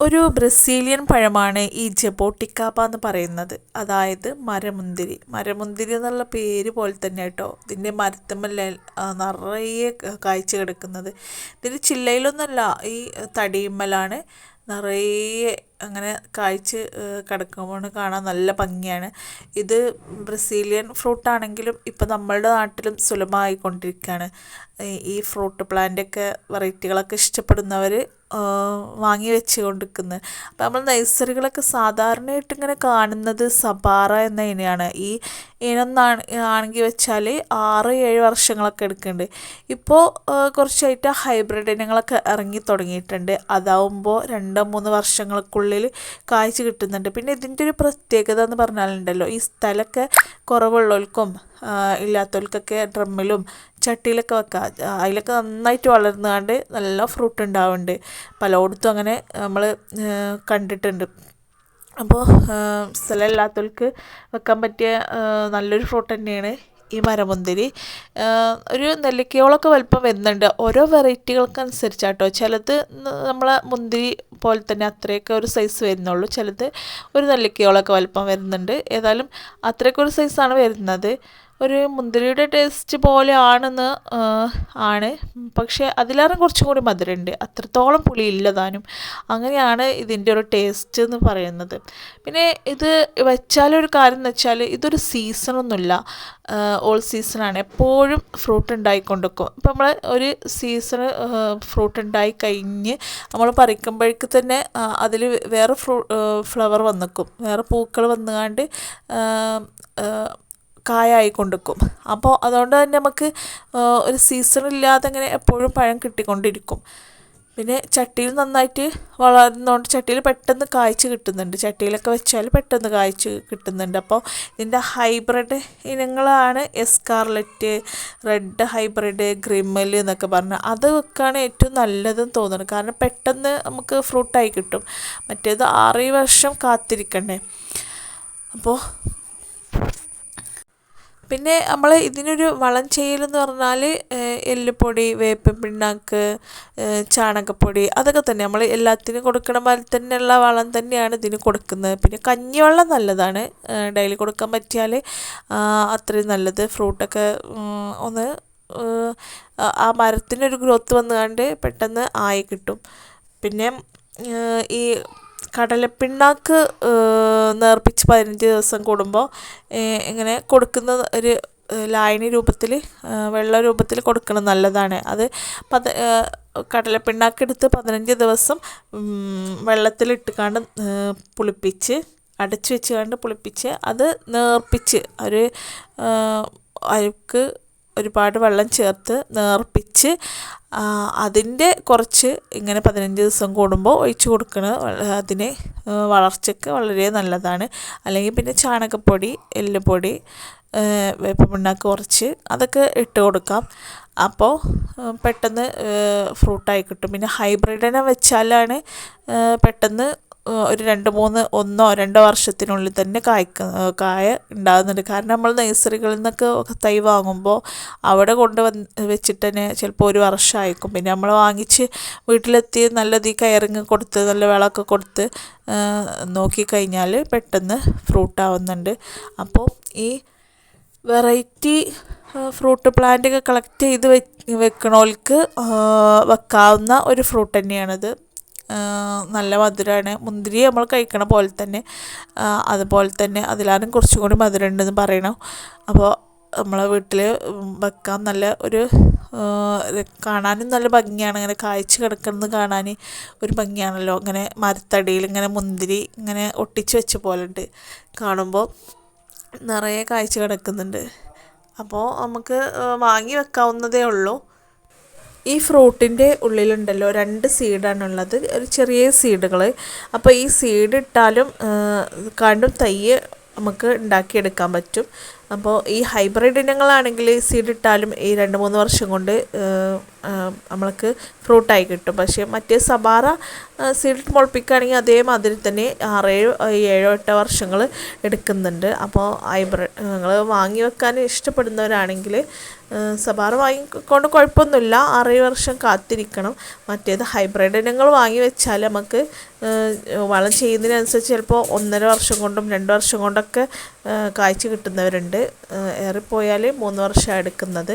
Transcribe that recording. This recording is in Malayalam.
ഒരു ബ്രസീലിയൻ പഴമാണ് ഈ ജബോട്ടിക്കാപ്പ എന്ന് പറയുന്നത്. അതായത് മരമുന്തിരി. മരമുന്തിരി എന്നുള്ള പേര് പോലെ തന്നെ കേട്ടോ. ഇതിന്റെ മരത്തമ്മല്ല നിറയെ കാഴ്ച കിടക്കുന്നത്. ഇതിന്റെ ചില്ലയിലൊന്നുമല്ല ഈ തടിയുമ്മലാണ് നിറയെ അങ്ങനെ കായ്ച്ച് കിടക്കുമ്പോൾ കാണാൻ നല്ല ഭംഗിയാണ്. ഇത് ബ്രസീലിയൻ ഫ്രൂട്ടാണെങ്കിലും ഇപ്പം നമ്മളുടെ നാട്ടിലും സുലഭമായിക്കൊണ്ടിരിക്കുകയാണ്. ഈ ഫ്രൂട്ട് പ്ലാന്റൊക്കെ വെറൈറ്റികളൊക്കെ ഇഷ്ടപ്പെടുന്നവർ വാങ്ങി വെച്ച് കൊണ്ടിരിക്കുന്നത് അപ്പോൾ നമ്മൾ നഴ്സറികളൊക്കെ സാധാരണയായിട്ട് ഇങ്ങനെ കാണുന്നത് സബാറ എന്ന ഇനയാണ്. ഈ ഇനം ആണെങ്കിൽ വെച്ചാൽ ആറ് ഏഴ് വർഷങ്ങളൊക്കെ എടുക്കുന്നുണ്ട്. ഇപ്പോൾ കുറച്ചായിട്ട് ഹൈബ്രിഡ് ഇനങ്ങളൊക്കെ ഇറങ്ങി തുടങ്ങിയിട്ടുണ്ട്. അതാവുമ്പോൾ രണ്ടോ മൂന്ന് വർഷങ്ങൾക്കുള്ളിൽ കാഴ്ച കിട്ടുന്നുണ്ട്. പിന്നെ ഇതിന്റെ ഒരു പ്രത്യേകത എന്ന് പറഞ്ഞാലുണ്ടല്ലോ ഈ സ്ഥലമൊക്കെ കുറവുള്ളവർക്കും ഇല്ലാത്തവർക്കൊക്കെ ഡ്രമ്മിലും ചട്ടിയിലൊക്കെ വെക്കുക അതിലൊക്കെ നന്നായിട്ട് വളർന്നാണ്ട് നല്ല ഫ്രൂട്ട് ഉണ്ടാവുന്നുണ്ട് പലയിടത്തും അങ്ങനെ നമ്മൾ കണ്ടിട്ടുണ്ട്. അപ്പോൾ സ്ഥലമില്ലാത്തവർക്ക് വെക്കാൻ പറ്റിയ നല്ലൊരു ഫ്രൂട്ട് തന്നെയാണ് ഈ മരമുന്തിരി. ഒരു നെല്ലിക്കയോളൊക്കെ വലിപ്പം വരുന്നുണ്ട്. ഓരോ വെറൈറ്റികൾക്കനുസരിച്ചാട്ടോ. ചിലത് നമ്മളെ മുന്തിരി പോലെ തന്നെ അത്രയൊക്കെ ഒരു സൈസ് വരുന്നുള്ളൂ. ചിലത് ഒരു നെല്ലിക്കയോളൊക്കെ വലിപ്പം വരുന്നുണ്ട്. ഏതായാലും അത്രയൊക്കെ ഒരു സൈസാണ് വരുന്നത്. ഒരു മുന്തിരിയുടെ ടേസ്റ്റ് പോലെ ആണെന്ന് ആണ്. പക്ഷേ അതിലേറെ കുറച്ചും കൂടി മധുരമുണ്ട്. അത്രത്തോളം പുളി താനും. അങ്ങനെയാണ് ഇതിന്റെ ഒരു ടേസ്റ്റ് എന്ന് പറയുന്നത്. പിന്നെ ഇത് വെച്ചാലൊരു കാര്യം എന്ന് വെച്ചാൽ ഇതൊരു സീസണൊന്നുമില്ല ഓൾ സീസണാണ് എപ്പോഴും ഫ്രൂട്ട് ഉണ്ടായിക്കൊണ്ടിരിക്കും. ഇപ്പം നമ്മൾ ഒരു സീസൺ ഫ്രൂട്ട് ഉണ്ടായി കഴിഞ്ഞ് നമ്മൾ പറിക്കുമ്പോഴേക്ക് തന്നെ അതിൽ വേറെ ഫ്രൂ ഫ്ലവർ വന്നിക്കും. വേറെ പൂക്കൾ വന്നുകാണ്ട് കായായി കൊണ്ടിരിക്കും അപ്പോൾ അതുകൊണ്ട് തന്നെ നമുക്ക് ഒരു സീസൺ ഇല്ലാതെ ഇങ്ങനെ എപ്പോഴും പഴം കിട്ടിക്കൊണ്ടിരിക്കും. പിന്നെ ചട്ടിയിൽ നന്നായിട്ട് വളർന്നുകൊണ്ട് ചട്ടിയിൽ പെട്ടെന്ന് കായ്ച്ച് കിട്ടുന്നുണ്ട്. ചട്ടിയിലൊക്കെ വെച്ചാൽ പെട്ടെന്ന് കായ്ച്ച് കിട്ടുന്നുണ്ട്. അപ്പോൾ ഇതിന്റെ ഹൈബ്രിഡ് ഇനങ്ങളാണ് എസ്കാർലറ്റ് റെഡ് ഹൈബ്രിഡ് ഗ്രിമ്മൽ എന്നൊക്കെ പറഞ്ഞാൽ അത് വെക്കാണ് ഏറ്റവും നല്ലതെന്ന് തോന്നുന്നത്. കാരണം പെട്ടെന്ന് നമുക്ക് ഫ്രൂട്ടായി കിട്ടും. മറ്റേത് ആറേ വർഷം കാത്തിരിക്കണ്ടേ? അപ്പോൾ പിന്നെ നമ്മൾ ഇതിനൊരു വളം ചെയ്യലെന്ന് പറഞ്ഞാൽ എല്ലുപൊടി വേപ്പിൻ പിണ്ണാക്ക് ചാണകപ്പൊടി അതൊക്കെ തന്നെ. നമ്മൾ എല്ലാത്തിനും കൊടുക്കണ മാതിരി തന്നെയുള്ള വളം തന്നെയാണ് ഇതിന് കൊടുക്കുന്നത്. പിന്നെ കഞ്ഞിവെള്ളം നല്ലതാണ്. ഡെയിലി കൊടുക്കാൻ പറ്റിയാൽ അത്രയും നല്ലത്. ഫ്രൂട്ടൊക്കെ ഒന്ന് ആ മരത്തിനൊരു ഗ്രോത്ത് വന്നുകൊണ്ട് പെട്ടെന്ന് ആയി കിട്ടും. പിന്നെ ഈ കടലപ്പിണ്ണാക്ക് നേർപ്പിച്ച് പതിനഞ്ച് ദിവസം കൂടുമ്പോൾ ഇങ്ങനെ കൊടുക്കുന്ന ഒരു ലായനി രൂപത്തിൽ വെള്ള രൂപത്തിൽ കൊടുക്കണം നല്ലതാണ്. അത് പത് കടലപ്പിണ്ണാക്കെടുത്ത് പതിനഞ്ച് ദിവസം വെള്ളത്തിലിട്ട് പുളിപ്പിച്ച് അടച്ചു വെച്ച് കണ്ട് പുളിപ്പിച്ച് അത് നേർപ്പിച്ച് ഒരു അഴുക്ക് ഒരുപാട് വെള്ളം ചേർത്ത് നേർപ്പിച്ച് അതിന്റെ കുറച്ച് ഇങ്ങനെ പതിനഞ്ച് ദിവസം കൂടുമ്പോൾ ഒഴിച്ചു കൊടുക്കുന്നത് അതിന് വളർച്ചയ്ക്ക് വളരെ നല്ലതാണ്. അല്ലെങ്കിൽ പിന്നെ ചാണകപ്പൊടി എല്ലുപൊടി വേപ്പമുണ്ണാക്ക് കുറച്ച് അതൊക്കെ ഇട്ട് കൊടുക്കാം. അപ്പോൾ പെട്ടെന്ന് ഫ്രൂട്ടായി കിട്ടും. പിന്നെ ഹൈബ്രിഡിനെ വെച്ചാലാണ് പെട്ടെന്ന് ഒരു രണ്ട് മൂന്ന് ഒന്നോ രണ്ടോ വർഷത്തിനുള്ളിൽ തന്നെ കായ്ക്ക കായ ഉണ്ടാകുന്നുണ്ട്. കാരണം നമ്മൾ നഴ്സറികളിൽ നിന്നൊക്കെ തൈ വാങ്ങുമ്പോൾ അവിടെ കൊണ്ട് വന്ന് വെച്ചിട്ട് തന്നെ ചിലപ്പോൾ ഒരു വർഷമായിരിക്കും. പിന്നെ നമ്മൾ വാങ്ങിച്ച് വീട്ടിലെത്തി നല്ല തീ കയറിങ് കൊടുത്ത് നല്ല വിളമൊക്കെ കൊടുത്ത് നോക്കിക്കഴിഞ്ഞാൽ പെട്ടെന്ന് ഫ്രൂട്ട് ആവുന്നുണ്ട് അപ്പോൾ ഈ വെറൈറ്റി ഫ്രൂട്ട് പ്ലാന്റൊക്കെ കളക്ട് ചെയ്ത് വെ വെക്കണോൽക്ക് വെക്കാവുന്ന ഒരു ഫ്രൂട്ട് തന്നെയാണിത്. നല്ല മധുരമാണ് മുന്തിരി നമ്മൾ കഴിക്കണ പോലെ തന്നെ. അതുപോലെ തന്നെ അതിലാരും കുറച്ചും കൂടി മധുരം ഉണ്ടെന്ന് പറയണം. അപ്പോൾ നമ്മളെ വീട്ടിൽ വെക്കാൻ നല്ല ഒരു കാണാനും നല്ല ഭംഗിയാണ്. ഇങ്ങനെ കായ്ച്ചു കിടക്കുന്നത് കാണാൻ ഒരു ഭംഗിയാണല്ലോ. ഇങ്ങനെ മരത്തടിയിൽ ഇങ്ങനെ മുന്തിരി ഇങ്ങനെ ഒട്ടിച്ച് വെച്ച പോലെ ഉണ്ട്. കാണുമ്പോൾ നിറയെ കായ്ച്ചു കിടക്കുന്നുണ്ട്. അപ്പോൾ നമുക്ക് വാങ്ങി വെക്കാവുന്നതേ ഉള്ളൂ. ഈ ഫ്രൂട്ടിന്റെ ഉള്ളിലുണ്ടല്ലോ രണ്ട് സീഡാണുള്ളത് ഒരു ചെറിയ സീഡുകൾ. അപ്പോൾ ഈ സീഡ് ഇട്ടാലും കണ്ടും തൈ നമുക്ക് ഉണ്ടാക്കിയെടുക്കാൻ പറ്റും. അപ്പോൾ ഈ ഹൈബ്രിഡ് ഇനങ്ങളാണെങ്കിൽ സീഡ് ഇട്ടാലും ഈ രണ്ട് മൂന്ന് വർഷം കൊണ്ട് നമ്മൾക്ക് ഫ്രൂട്ടായി കിട്ടും. പക്ഷേ മറ്റേ സബാറ സീഡ് മുളപ്പിക്കുകയാണെങ്കിൽ അതേമാതിരി തന്നെ ആറേഴ് ഏഴോ എട്ടോ വർഷങ്ങൾ എടുക്കുന്നുണ്ട്. അപ്പോൾ ഹൈബ്രിഡ് നിങ്ങൾ വാങ്ങി വെക്കാൻ ഇഷ്ടപ്പെടുന്നവരാണെങ്കിൽ സബാറ വാങ്ങിക്കൊണ്ട് കുഴപ്പമൊന്നുമില്ല. ആറേഴ് വർഷം കാത്തിരിക്കണം. മറ്റേത് ഹൈബ്രിഡ് ഇനങ്ങൾ വാങ്ങി വെച്ചാൽ നമുക്ക് വളം ചെയ്യുന്നതിനനുസരിച്ച് ചിലപ്പോൾ ഒന്നര വർഷം കൊണ്ടും രണ്ട് വർഷം കൊണ്ടൊക്കെ കായ്ച്ച് കിട്ടുന്നവരുണ്ട്. ഏറെപ്പോയാൽ മൂന്ന് വർഷം എടുക്കുന്നത്.